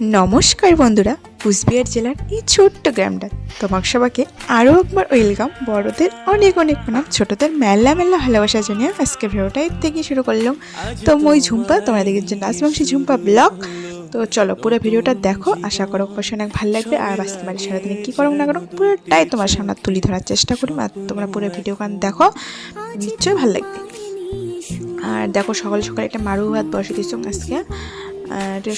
নমস্কার বন্ধুরা, কুচবিহার জেলার এই ছোট্ট গ্রামটা। তোমার সবাইকে আরও একবার ওয়েলকাম। বড়দের অনেক অনেক প্রণাম, ছোটদের মেলা মেলা ভালোবাসা জানিয়ে আজকে ভিডিওটা এর থেকে শুরু করলাম। তো মই ঝুম্পা তোমরা দেখেছ নাচবংশী ঝুম্পা ব্লগ। তো চলো পুরো ভিডিওটা দেখো, আশা করো অবশ্যই অনেক ভালো লাগবে। আর বাস্তব বাড়ির সারাদিনে কী করো না করো, পুরোটাই তোমার সামনে তুলে ধরার চেষ্টা করি। আর তোমরা পুরো ভিডিও গান দেখো, নিশ্চয়ই ভালো লাগবে। আর দেখো সকাল সকাল একটা মারু ভাত বসে দিচ্ছ আজকে।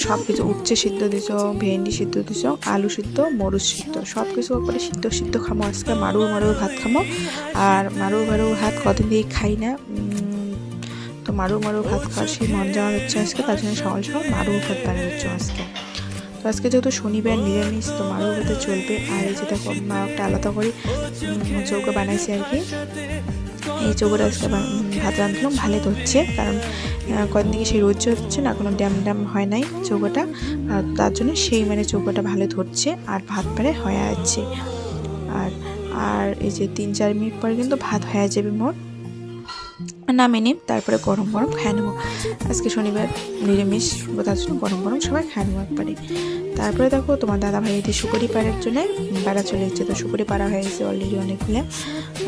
সব কিছু উচ্ছে সিদ্ধ দিছ ভেন্ডি সিদ্ধ দিছ আলু সিদ্ধ মরুচ সিদ্ধ সব কিছু করে সিদ্ধ সিদ্ধ খামো আজকে মারু মারু ভাত খামো। আর মারু মারু ভাত কদিন দিয়ে খাই না। তো মারু মারু ভাত খাওয়ার সেই মন যাওয়া হচ্ছে আজকে তার জন্য সকাল সকাল মারু ভাত বানিয়ে হচ্ছে আজকে। তো আজকে যেহেতু শনিবার নিরামিষ তো মারু ভাতে চলবে। আর এই যে দেখো মা একটা আলাদা করে উম, বানাইছি আর কি। এই চৌকোটা আজকে ভাত রাঁধলাম, ভালো ধরছে, কারণ কদিন থেকে সেই রোজ হচ্ছে না কোনো ড্যাম ড্যাম হয় নাই চৌকোটা, আর তার জন্য সেই মানে চৌকোটা ভালো ধরছে, আর ভাত পারে হয়ে আছে। আর আর এই যে তিন চার মিনিট পরে কিন্তু ভাত হয়ে যাবে মোট। নামিয়ে নিই, তারপরে গরম গরম খেয়ে নেব। আজকে শনিবার নিরামিষ তার জন্য গরম গরম সবাই খেয়ে নেব একবারে। তারপরে দেখো তোমার দাদা ভাই এটি শুকুরি পাড়ার জন্য বেড়া চলে যাচ্ছে তো শুকুরি পাড়া হয়ে গেছে অলরেডি অনেকগুলো।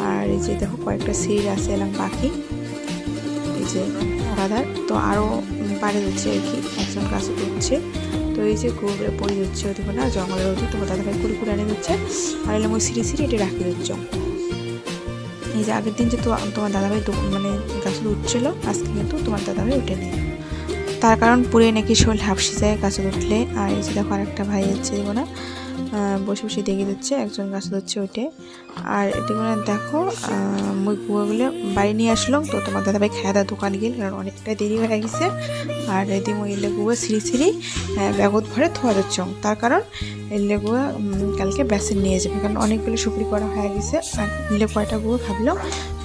আর এই যে দেখো কয়েকটা সিঁড়ি আছে এলাম বাকি, এই যে দাদার, তো আরও পাড়ে যাচ্ছে আর কি, একজন কাছে দিচ্ছে তো এই যে কুড়ে পড়ে যাচ্ছে ওদিকে না, জঙ্গলের ওদিকে তোমার দাদা ভাই কুড়ি কুড়ে এনে দিচ্ছে। আর এলাম ওই সিঁড়ি সিঁড়ি এটি রাখি দিচ্ছ। এই যে আগের দিন যে তোমার দাদাভাই মানে গাছগুলো উঠছিল, আজকে কিন্তু তোমার দাদাভাই উঠে নেই তার কারণ পুরে নাকি শরীর হাফসি যায় গাছে উঠলে। আর এই যে দেখো আরেকটা ভাই আছে না বসে বসে দেখে দিচ্ছে, একজন গাছ ধরছে ওইটে। আর এটি করে দেখো মুই গুঁড়োগুলো বাড়ি নিয়ে আসলাম, তো তোমার দাদাভাই খাওয়া দাওয়া দোকান গেল, কারণ অনেকটা দেরি হয়ে গেছে। আর এদি মই এলে গুঁড়ো সিঁড়ি সিঁড়ি ব্যাগত ভরে থোয়া দিচ্ছ তার কারণ এলে গুঁড়ো কালকে বেসন নিয়ে যাবে, কারণ অনেকগুলো শুকরি করা হয়ে গেছে। আর এলে কয়টা গুঁড়ো ভাবলো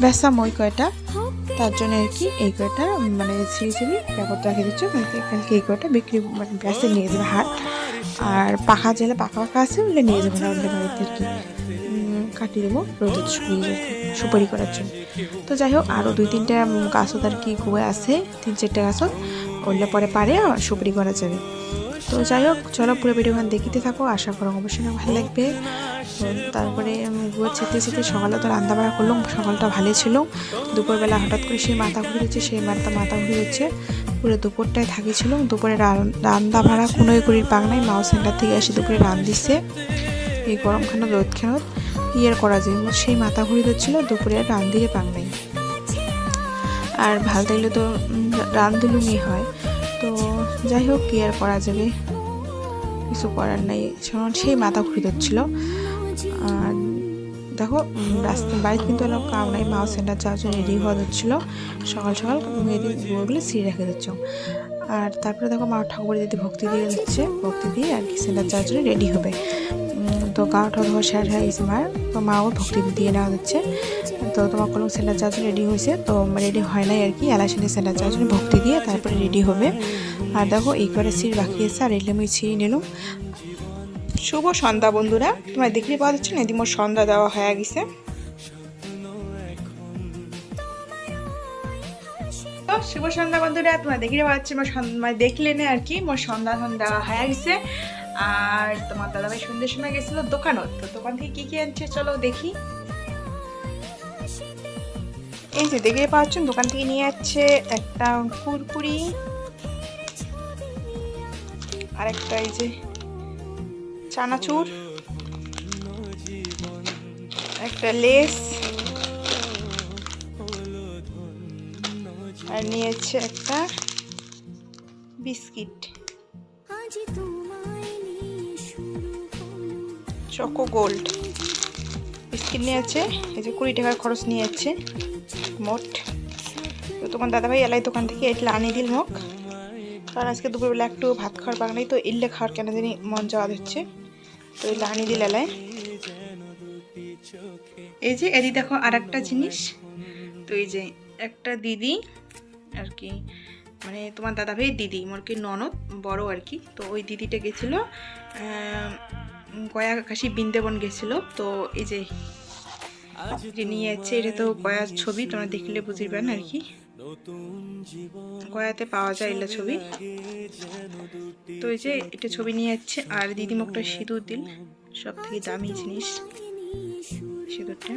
বেসা মই কয়টা, তার জন্য আর কি এই কয়টা মানে সিঁড়ি সিঁড়ি ব্যাগত রেখে দিচ্ছ, কালকে কালকে এই কয়টা বিক্রি মানে বেসে নিয়ে যাবে হাট। আর পাখা জেলে পাখা পাখা আছে, ওগুলো নিয়ে যাব না বাড়িতে কি কাটিয়ে দেবো রোদে শুকিয়ে সুপারি করার জন্য। তো যাই হোক আরও দুই তিনটা গাছও আর কি কুয়ে আছে, তিন চারটে গাছত ওগুলো পরে পারে সুপারি করা যাবে। তো যাই হোক, চলো পুরো ভিডিওখান দেখিতে থাকো, আশা করো অবশ্যই ভালো লাগবে। তারপরে গুয়ে ছেতে ছেতে সকালে তো রান্না বাড়া করলাম, সকালটা ভালোই ছিল। দুপুরবেলা হঠাৎ করে সেই মাথা ঘুরে যাচ্ছে, সেই মাথা মাথা ঘুরে যাচ্ছে। পুরো দুপুরটায় থাকিছিল দুপুরে রান- রান্না ভাড়া কোনো করির পাক নাই, মাও সেন্টার থেকে এসে দুপুরে রান দিছে। এই গরমখানো রোদখানো ইয়ের করা যায়? সেই মাথা ঘুরে যাচ্ছিল, দুপুরে রান দিয়ে পাক নাই। আর ভালো থাকলে তো রান দিলুমই হয়। যাই হোক, কি আর করা যাবে? কিছু করার নাই। সেই মাথা ঘুরে ধরছিল। আর দেখো রাস্তা, বাড়িতে কিন্তু অনেক কাম নাই। মাও সেন্টার যাওয়ার জন্য রেডি হওয়া যাচ্ছিল সকাল সকাল মেয়েদের গুঁড়োগুলো সিঁড়ে রেখে দিচ্ছ। আর তারপরে দেখো, মা ঠাকুর দিদি ভক্তি দিয়ে দিচ্ছে। ভক্তি দিয়ে আর কি সেন্টার যাওয়ার জন্য রেডি হবে। তো গা ঠা ধোয়া হয়ে গেছে মার তো মাও ভক্তি দিয়ে নেওয়া হচ্ছে। তো তোমার কোনো জন্য রেডি হয়েছে, তো রেডি হয় নাই আর কি। এলাশানি যাওয়ার জন্য ভক্তি দিয়ে তারপরে রেডি হবে। আর দেখো, এই করে সিঁড়ি রাখিয়েছে আর এলে আমি ছিঁড়ে নিলাম শুভ সন্ধ্যা, বন্ধুরা। তোমরা দেখতে পাওয়া যাচ্ছে না এদিমোর সন্ধ্যা দেওয়া হয়ে গেছে। শুভ সন্ধ্যা, বন্ধুরা। তোমরা দেখতে পাওয়া যাচ্ছে মোর সন- মানে দেখলে না আর কি মোর সন্ধ্যা দেওয়া হয়ে গেছে। আর তোমার দাদাভাই সন্ধ্যের সময় গেছিল দোকানত। তো দোকান থেকে কি কি আনছে চলো দেখি। এই যে দেখতে পাচ্ছেন, দোকান থেকে নিয়ে যাচ্ছে একটা কুরকুরি আর একটা এই যে চানাচুর, একটা লেস আর নিয়েছে একটা বিস্কিট। Choco gold. বিস্কিট নিয়েছে, এই যে কুড়ি টাকার খরচ নিয়ে যাচ্ছে মোট। তো তোমার দাদাভাই এলাই দোকান থেকে এটলা আনিয়ে দিল মোক। কারণ আজকে দুপুরবেলা একটু ভাত খাওয়ার পাক নাই, তো ইল্লে খাওয়ার কেন জানি মন যাওয়া হচ্ছে তো এগুলো আনিয়ে দিল এলাই। এই যে এদি দেখো আর একটা জিনিস। তো এই যে একটা দিদি আর কি মানে তোমার দাদা ভাই দিদি, মোর কি ননদ, বড় আর কি। তো ওই দিদিটা গেছিল গয়া কাশি বৃন্দাবন গেছিল, তো এই যে নিয়ে যাচ্ছে এটা তো গয়ার ছবি, তোমরা দেখলে বুঝিবেন আর কি। গয়াতে পাওয়া যায় এগুলো ছবি। তো এই যে এটা ছবি নিয়ে যাচ্ছে আর দিদিমুখটা সিঁদুর দিল সব থেকে দামি জিনিস সিঁদুরটা।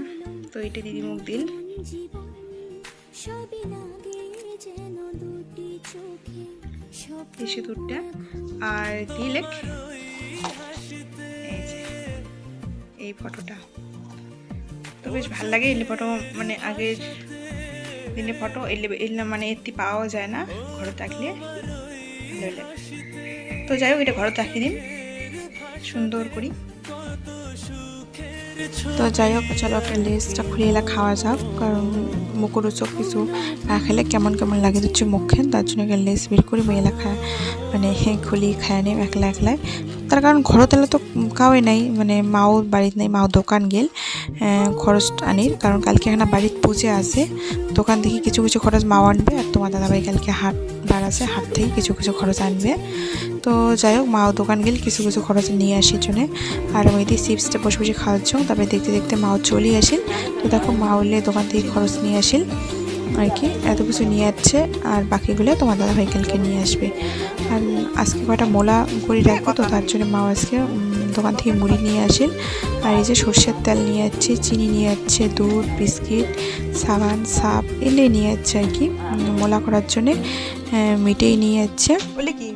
তো এটা দিদিমুখ দিল। সিঁদুরটা, আর দিলেক। এই ফটোটা। তো বেশ ভালো লাগে এই ফটো মানে আগের দিনের ফটো এলে এলে মানে এটি পাওয়া যায় না ঘরে থাকলে। তো যাই হোক, এটা ঘরে থাকি দিন। সুন্দর করি। তো যাই হোক, চলো একটা লেসটা খুলে এলা খাওয়া যাক, কারণ মুখের চোখ কিছু না খেলে কেমন কেমন লাগে দিচ্ছে মুখে, তার জন্য একটা লেস বের করি মেয়েলা খায় মানে খুলি, খায় নেই একলা একলাই তার কারণ ঘরত এলে তো কাউই নাই মানে মাও বাড়িতে নেই, মাও দোকান গেল খরচ আনির, কারণ কালকে এখানে বাড়িতে পুজো আছে, দোকান থেকে কিছু কিছু খরচ মাও আনবে আর তোমার দাদাভাই কালকে হাট, বার আছে, হাট থেকে কিছু কিছু খরচ আনবে। তো যাই হোক, মাও দোকান গেল, কিছু কিছু খরচ নিয়ে আসি জন্যে, আর ওই দিয়ে চিপসটা বসে বসে খাওয়াচ্ছ তারপরে দেখতে দেখতে মাও চলে আসিল তো দেখো, মা হলে দোকান থেকে খরচ নিয়ে আসিল আর কি, এত কিছু নিয়ে যাচ্ছে আর বাকিগুলো তোমার দাদা কালকে নিয়ে আসবে। আর আজকে কটা মোলা করে রাখব তো, তার জন্য মা আজকে দোকান থেকে মুড়ি নিয়ে আসেন। আর এই যে সর্ষের তেল নিয়ে যাচ্ছে চিনি নিয়ে যাচ্ছে দুধ বিস্কিট সাবান সাপ এলে নিয়ে যাচ্ছে আর কি। মোলা করার জন্যে মিটেই নিয়ে যাচ্ছে বলে কি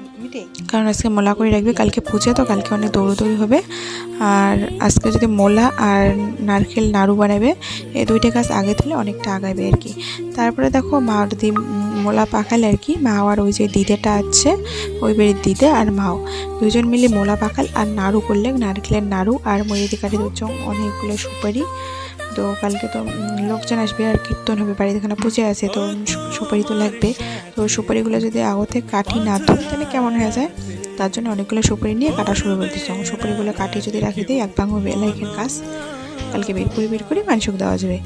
কারণ আজকে মোলা করে রাখবে কালকে পুজো তো কালকে অনেক দৌড়দৌড়ি হবে। আর আজকে যদি মোলা আর নারকেল নাড়ু বানাবে এই দুইটা গাছ আগে দিলে অনেকটা আগাবে আর কি। তারপরে দেখো মা আর দি মোলা পাকালে আর কি, মা আর ওই যে দিদেটা আছে, ওই বাড়ির দিদে আর মাও। দুজন মিলে মোলা পাকাল আর নাড়ু করলে নারকেলের নাড়ু আর মরিদি কাঠি দিচ্ছ অনেকগুলো সুপারি। তো কালকে তো লোকজন আসবে আর কীর্তন হবে, বাড়িতে এখানে পুজো আছে, তো সুপারি তো লাগবে। তো সুপারিগুলো যদি আগতে কাঠি না তুলি তাহলে কেমন হয়ে যায়? তার জন্য অনেকগুলো সুপারি নিয়ে কাটা শুরু করে দিচ্ছি সুপারিগুলো কাটি যদি রাখি দিই, এক ভাঙো বেলা এখানে কাজ। কালকে বের করে বের করে মানুষক দেওয়া যাবে।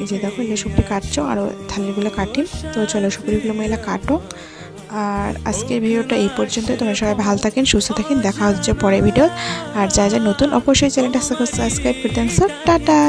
এই যে দেখো এলে সুপারি কাটছো, আর থালিগুলো কাটি। তো চলো সুপুরিগুলো মহিলা কাটো। আর আজকের ভিডিওটা এই পর্যন্ত তোমরা সবাই ভালো থাকেন, সুস্থ থাকেন। দেখা হচ্ছে পরের ভিডিও। আর যা যা নতুন, অবশ্যই চ্যানেলটা সাবস্ক্রাইব করে দেন। টাটা!